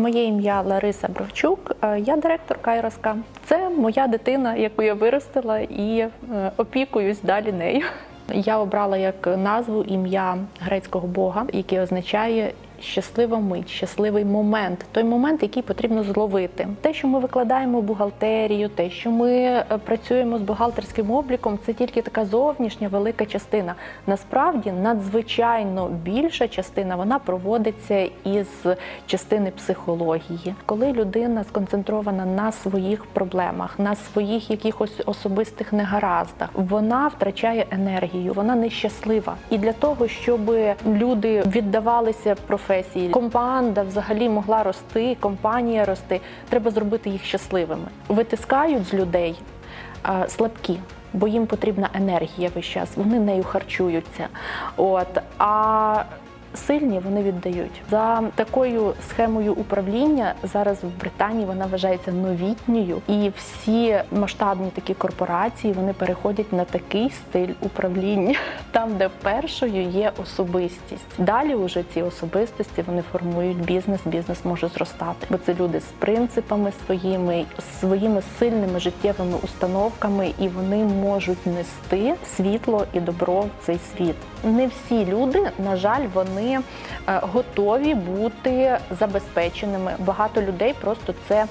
Моє ім'я Лариса Бровчук, е, я директор Кайроска. Це моя дитина, яку я виростила і е, опікуюсь далі нею. Я обрала як назву ім'я грецького бога, яке означає щаслива мить, щасливий момент, той момент, який потрібно зловити. Те, що ми викладаємо бухгалтерію, те, що ми е, працюємо з бухгалтерським обліком, це тільки така зовнішня велика частина. Насправді надзвичайно більша частина вона проводиться із частини психології, коли людина сконцентрована на своїх проблемах, на своїх якихось особистих негараздах, вона втрачає енергію, вона нещаслива. І для того, щоб люди віддавалися професії, команда взагалі могла рости, компанія рости, треба зробити їх щасливими. Витискають з людей а, слабкі. Бо їм потрібна енергія весь час, вони нею харчуються. От а сильні вони віддають за такою схемою управління. Зараз в Британії вона вважається новітньою, і всі масштабні такі корпорації вони переходять на такий стиль управління, там, де першою є особистість. Далі уже ці особистості вони формують бізнес. Бізнес може зростати, бо це люди з принципами своїми, своїми сильними життєвими установками, і вони можуть нести світло і добро в цей світ. Не всі люди, на жаль, вони е, готові бути забезпеченими. Багато людей просто це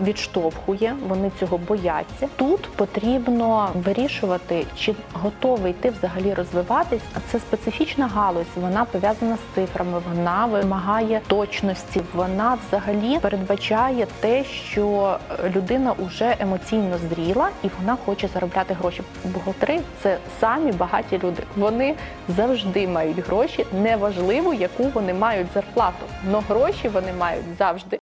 відштовхує, вони цього бояться. Тут потрібно вирішувати, чи готовий ти взагалі розвиватись. А це специфічна галузь. Вона пов'язана з цифрами, вона вимагає точності. Вона взагалі передбачає те, що людина вже емоційно зріла і вона хоче заробляти гроші. Бухгалтери це самі багаті люди. Вони завжди мають гроші. Неважливо, яку вони мають зарплату, але гроші вони мають завжди.